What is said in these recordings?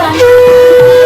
Bye.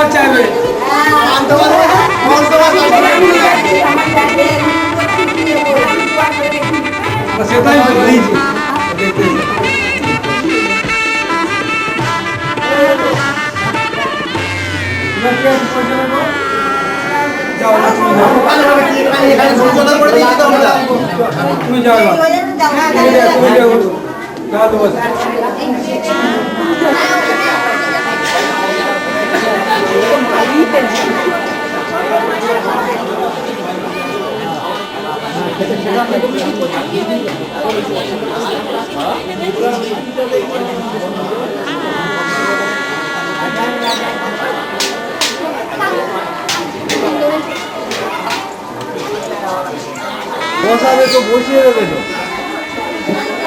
পান্থবার চাইবে। সেটাই বলেছি তুমি যাও 뭐 여사를 또 뭐 모셔야 되죠.